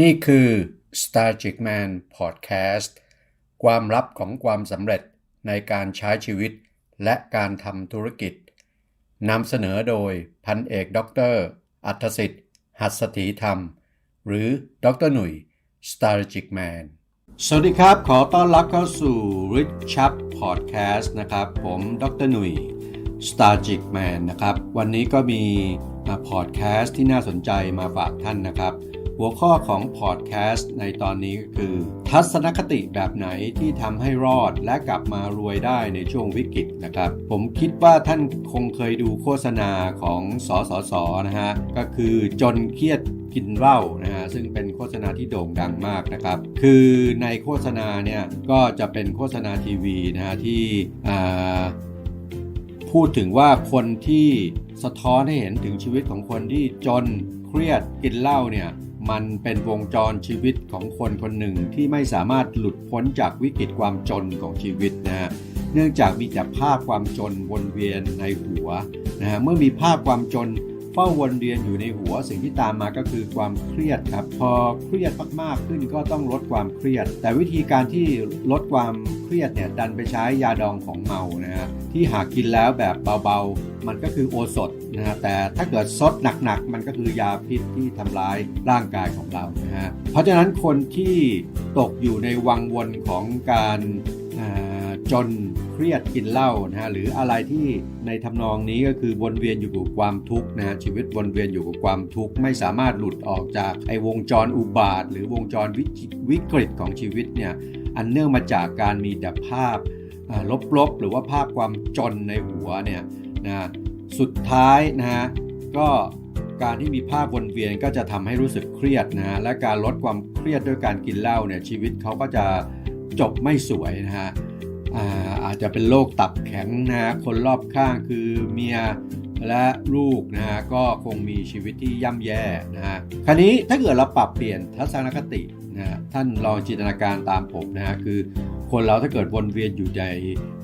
นี่คือ Stargic Man Podcast ความลับของความสำเร็จในการใช้ชีวิตและการทำธุรกิจ นำเสนอโดยพันเอกด็อกเตอร์อัธสิทธิ์ หัสถีธรรม หรือดรหนุ่ย Stargic Man สวัสดีครับ ขอต้อนรับเข้าสู่ Rich Chap Podcast นะครับ ผมดรหนุ่ย Stargic Man นะครับ วันนี้ก็มีพอดแคสต์ที่น่าสนใจมาฝากท่านนะครับ หัวข้อของพอดแคสต์ในตอนนี้ก็คือ ทัศนคติแบบไหนที่ทำให้รอดและกลับมารวยได้ในช่วงวิกฤตนะครับ ผมคิดว่าท่านคงเคยดูโฆษณาของสสสนะฮะ ก็คือจนเครียดกินเหล้านะฮะซึ่งเป็นโฆษณาที่โด่งดังมากนะครับ คือในโฆษณาเนี่ยก็จะเป็นโฆษณาทีวีนะฮะที่พูดถึงว่าคนที่สะท้อนให้เห็นถึงชีวิตของคนที่จนเครียดกินเหล้าเนี่ย มันเป็นวงจรชีวิตของคนคนหนึ่งที่ไม่สามารถหลุดพ้นจากวิกฤตความจนของชีวิตนะฮะเนื่องจากมีแต่ภาพความจนวนเวียนในหัวนะฮะเมื่อมีภาพความจนเฝ้าวนเวียนอยู่ในหัวสิ่งที่ตามมาก็คือความเครียดครับ พอเครียดมากๆขึ้นก็ต้องลดความเครียด แต่วิธีการที่ลดความเครียดเนี่ยดันไปใช้ยาดองของเมานะฮะที่หากกินแล้วแบบเบาๆ มันก็คือโอสถ นะฮะแต่ถ้าเกิดซดหนักๆ มันก็คือยาพิษที่ทำร้ายร่างกายของเรานะฮะเพราะฉะนั้นคนที่ตกอยู่ในวังวนของการจนเครียดกินเหล้านะฮะหรืออะไรที่ในทำนองนี้ก็คือวนเวียนอยู่กับความทุกข์นะฮะชีวิตวนเวียนอยู่กับความทุกข์ไม่สามารถหลุดออกจากไอ้วงจรอุบาท หรือวงจรวิจิวิกฤตของชีวิตเนี่ยอันเนื่องมาจากการมีแต่ภาพลบๆหรือว่าภาพความจนในหัวเนี่ยนะ สุดท้ายนะฮะก็การที่มีภาพวนเวียนก็จะทำให้รู้สึกเครียดนะฮะและการลดความเครียดด้วยการกินเหล้าเนี่ยชีวิตเขาก็จะจบไม่สวยนะฮะอาอาจจะเป็นโรคตับแข็งนะฮะคนรอบข้างคือเมียและลูกนะฮะก็คงมีชีวิตที่ย่ำแย่นะฮะคราวนี้ถ้าเกิดเราปรับเปลี่ยนทัศนคตินะฮะท่านลองจินตนาการตามผมนะฮะคือคนเราถ้าเกิดวนเวียนอยู่ใจ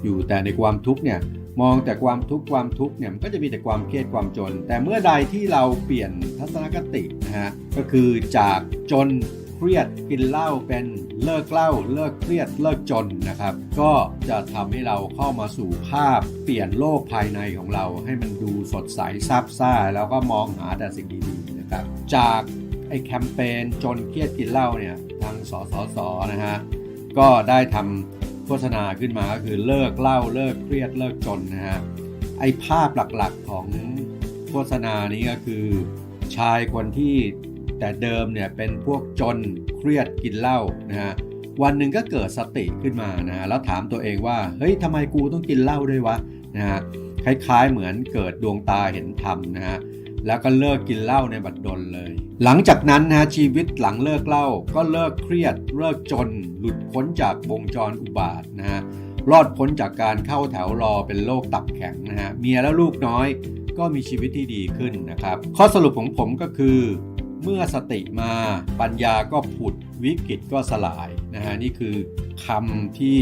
อยู่แต่ในความทุกข์เนี่ย มองแต่ความทุกข์ความทุกข์เนี่ยมันก็จะมีแต่ความเครียดความจน แต่เมื่อใดที่เราเปลี่ยนทัศนคตินะฮะก็คือจากจนเครียดกินเหล้าเป็นเลิกเหล้าเลิกเครียดเลิกจนนะครับ ก็จะทำให้เราเข้ามาสู่ภาพเปลี่ยนโลกภายในของเรา ให้มันดูสดใสซาบซ่า แล้วก็มองหาแต่สิ่งดีๆนะครับ จากไอ้แคมเปญจนเครียดกินเหล้าเนี่ยทางสสสนะฮะก็ได้ทำ โฆษณาขึ้นมาก็คือเลิกเหล้าเลิกเครียดเลิกจนนะฮะไอภาพหลักๆของโฆษณานี้ก็คือ ชายคนที่แต่เดิมเนี่ยเป็นพวกจนเครียดกินเหล้านะฮะวันหนึ่งก็เกิดสติขึ้นมานะฮะแล้วถามตัวเองว่าเฮ้ยทำไมกูต้องกินเหล้าด้วยวะนะฮะคล้ายๆเหมือนเกิดดวงตาเห็นธรรมนะฮะ แล้วก็เลิกกินเหล้าในบัดดลเลย หลังจากนั้นนะฮะชีวิตหลังเลิกเหล้าก็เลิกเครียด เลิกจน หลุดพ้นจากวงจรอุบาทนะฮะรอดพ้นจากการเข้าแถวรอเป็นโรคตับแข็งนะฮะเมียและลูกน้อยก็มีชีวิตที่ดีขึ้นนะครับ ข้อสรุปของผมก็คือ เมื่อสติมาปัญญาก็ผุดวิกฤตก็สลายนะฮะนี่คือคำที่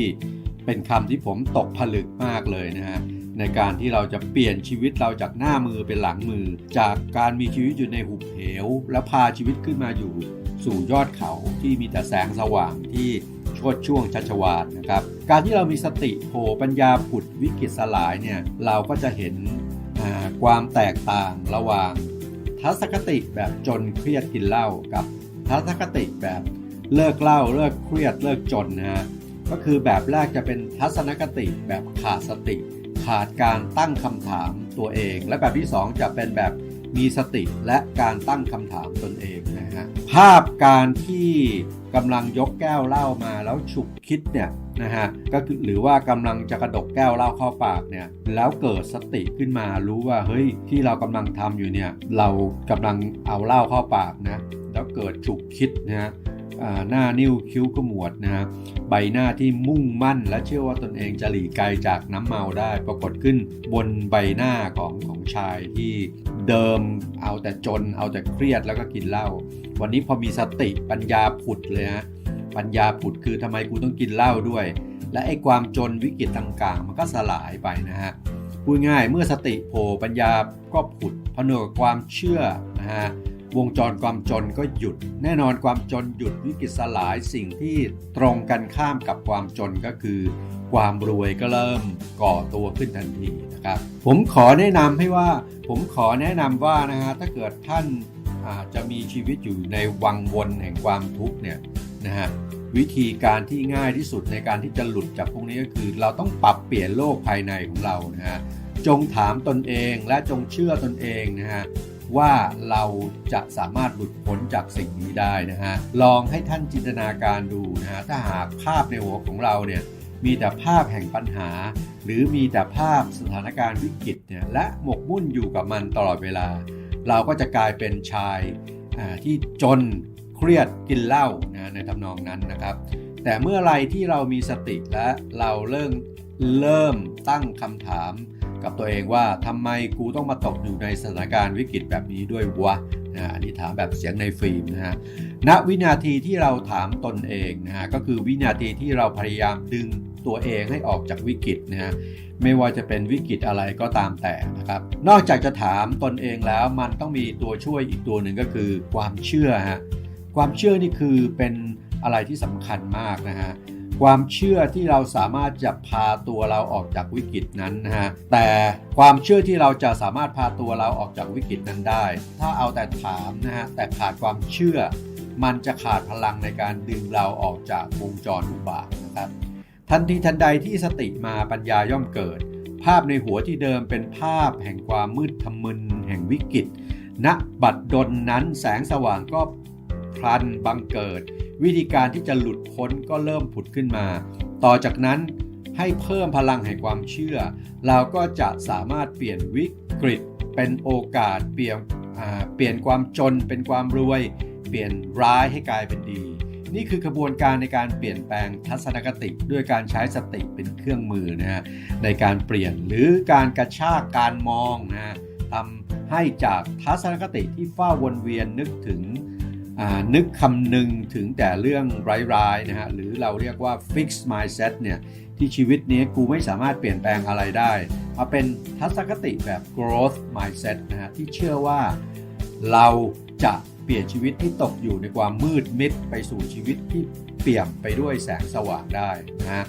เป็นคำที่ผมตกผลึกมากเลยนะฮะ ในการที่เราจะเปลี่ยนชีวิตเราจากหน้ามือเป็นหลังมือ จากการมีชีวิตอยู่ในหุบเหว แล้วพาชีวิตขึ้นมาอยู่ สู่ยอดเขาที่มีแต่แสงสว่างที่ชดช่วงชัชวาลนะครับ การที่เรามีสติโผปัญญาผุดวิกฤตสลายเนี่ยเราก็จะเห็นความแตกต่างระหว่าง ทัศนคติแบบจนเครียดกินเหล้ากับทัศนคติแบบเลิกเหล้าเลิกเครียดเลิกจนนะฮะก็คือแบบแรกจะเป็นทัศนคติแบบขาดสติ ขาดการตั้งคำถามตัวเอง และแบบที่ 2 จะเป็นแบบมีสติและการตั้งคำถามตนเองนะฮะภาพการที่กำลังยกแก้วเหล้ามาแล้วฉุกคิดเนี่ยนะฮะก็คือหรือว่ากำลังจะกระดกแก้วเหล้าเข้าปากเนี่ยแล้วเกิดสติขึ้นมารู้ว่าเฮ้ยที่เรากำลังทำอยู่เนี่ยเรากำลังเอาเหล้าเข้าปากนะแล้วเกิดฉุกคิดนะฮะ หน้านิ้วคิ้วขมวดนะฮะใบหน้าที่มุ่งมั่น และเชื่อว่าตนเองจะหลีกไกลจากน้ำเมาได้ปรากฏขึ้นบนใบหน้าของของชายที่เดิมเอาแต่จน เอาแต่เครียดแล้วก็กินเหล้าวันนี้พอมีสติปัญญาผุดเลยฮะปัญญาผุดคือทำไมกูต้องกินเหล้าด้วย และไอ้ความจนวิกฤตต่างๆ มันก็สลายไปนะฮะพูดง่ายเมื่อสติโผล่ปัญญาก็ผุดผนวกความเชื่อนะฮะ วงจรความจนก็หยุด แน่นอนความจนหยุดวิกฤตสลายสิ่งที่ตรงกันข้ามกับความจนก็คือ ความรวยก็เริ่มก่อตัวขึ้นทันทีนะครับผมขอแนะนำให้ว่า ผมขอแนะนำว่านะฮะถ้าเกิดท่านอาจจะมีชีวิตอยู่ในวังวนแห่งความทุกข์เนี่ยนะฮะวิธีการที่ง่ายที่สุดในการที่จะหลุดจากพวกนี้ก็คือ เราต้องปรับเปลี่ยนโลกภายในของเรานะฮะจงถามตนเองและจงเชื่อตนเองนะฮะ ว่าเราจะสามารถหลุดพ้นจากสิ่งนี้ได้นะฮะ ลองให้ท่านจินตนาการดูนะฮะ ถ้าหากภาพในหัวของเราเนี่ยมีแต่ภาพแห่งปัญหา หรือมีแต่ภาพสถานการณ์วิกฤตเนี่ยและหมกมุ่นอยู่กับมันตลอดเวลา เราก็จะกลายเป็นชายที่จนเครียดกินเหล้านะในทำนองนั้นนะครับ แต่เมื่อไรที่เรามีสติและเราเริ่มเริ่มตั้งคำถาม กับตัวเองว่าทำไมกูต้องมาตกอยู่ในสถานการณ์วิกฤตแบบนี้ด้วยวะนะอันนี้ถามแบบเสียงในฟิล์มนะฮะณวินาทีที่เราถามตนเองนะฮะก็คือวินาทีที่เราพยายามดึงตัวเองให้ออกจากวิกฤตนะฮะไม่ว่าจะเป็นวิกฤตอะไรก็ตามแต่นะครับ นอกจากจะถามตนเองแล้วมันต้องมีตัวช่วยอีกตัวหนึ่งก็คือความเชื่อฮะความเชื่อนี่คือเป็นอะไรที่สำคัญมากนะฮะ ความเชื่อที่เราสามารถจะพาตัวเราออกจากวิกฤตนั้นนะฮะแต่ความเชื่อที่เราจะสามารถพาตัวเราออกจากวิกฤตนั้นได้ ถ้าเอาแต่ถามนะฮะแต่ขาดความเชื่อ มันจะขาดพลังในการดึงเราออกจากวงจรอุบาทนะครับทันทีทันใดที่สติมาปัญญาย่อมเกิด ภาพในหัวที่เดิมเป็นภาพแห่งความมืดทะมึน แห่งวิกฤตณบัดดลนั้นแสงสว่างก็พลันบังเกิด วิธีการที่จะหลุดพ้นก็เริ่มผุดขึ้นมา ต่อจากนั้นให้เพิ่มพลังแห่งความเชื่อ เราก็จะสามารถเปลี่ยนวิกฤต เป็นโอกาส เปลี่ยนเปลี่ยนความจนเป็นความรวย เปลี่ยนร้ายให้กลายเป็นดี นี่คือกระบวนการในการเปลี่ยนแปลงทัศนคติด้วยการใช้สติเป็นเครื่องมือนะฮะในการเปลี่ยนหรือการกระชากการมองนะฮะทำให้จากทัศนคติที่เฝ้าวนเวียนนึกถึง นึกคำหนึ่งถึงแต่เรื่องร้ายๆนะฮะหรือเราเรียกว่า fix mindset เนี่ยที่ชีวิตนี้กูไม่สามารถเปลี่ยนแปลงอะไรได้มาเป็นทัศนคติแบบ growth mindset นะฮะที่เชื่อว่าเราจะเปลี่ยนชีวิตที่ตกอยู่ในความมืดมิดไปสู่ชีวิตที่เปี่ยมไปด้วยแสงสว่างได้นะฮะ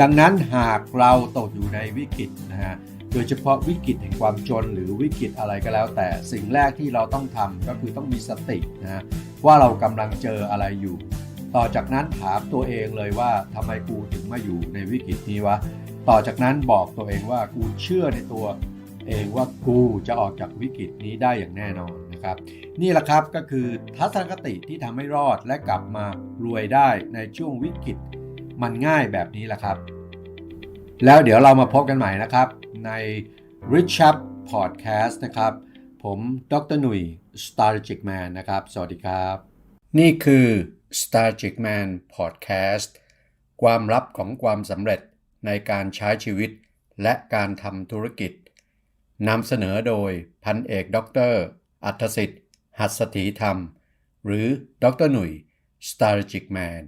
ดังนั้นหากเราตกอยู่ในวิกฤตนะฮะโดยเฉพาะวิกฤตแห่งความจนหรือวิกฤตอะไรก็แล้ว แต่สิ่งแรกที่เราต้องทำก็คือต้องมีสตินะฮะ ว่าเรากำลังเจออะไรอยู่ ต่อจากนั้นถามตัวเองเลยว่าทำไมกูถึงมาอยู่ในวิกฤตนี้วะ ต่อจากนั้นบอกตัวเองว่ากูเชื่อในตัวเองว่ากูจะออกจากวิกฤตนี้ได้อย่างแน่นอนนะครับ นี่แหละครับก็คือทัศนคติที่ทำให้รอดและกลับมารวยได้ในช่วงวิกฤตมันง่ายแบบนี้แหละครับ แล้วเดี๋ยวเรามาพบกันใหม่นะครับใน Rich Up Podcast นะครับ ผมดรหนุ่ย Strategic Man นะครับ สวัสดีครับ นี่คือ Strategic Man Podcast ความลับของความสำเร็จในการใช้ชีวิตและการทำธุรกิจนำเสนอโดยพันเอกด็อกเตอร์อัธสิทธิ์ หัสถีธรรม หรือดรหนุ่ย Strategic Man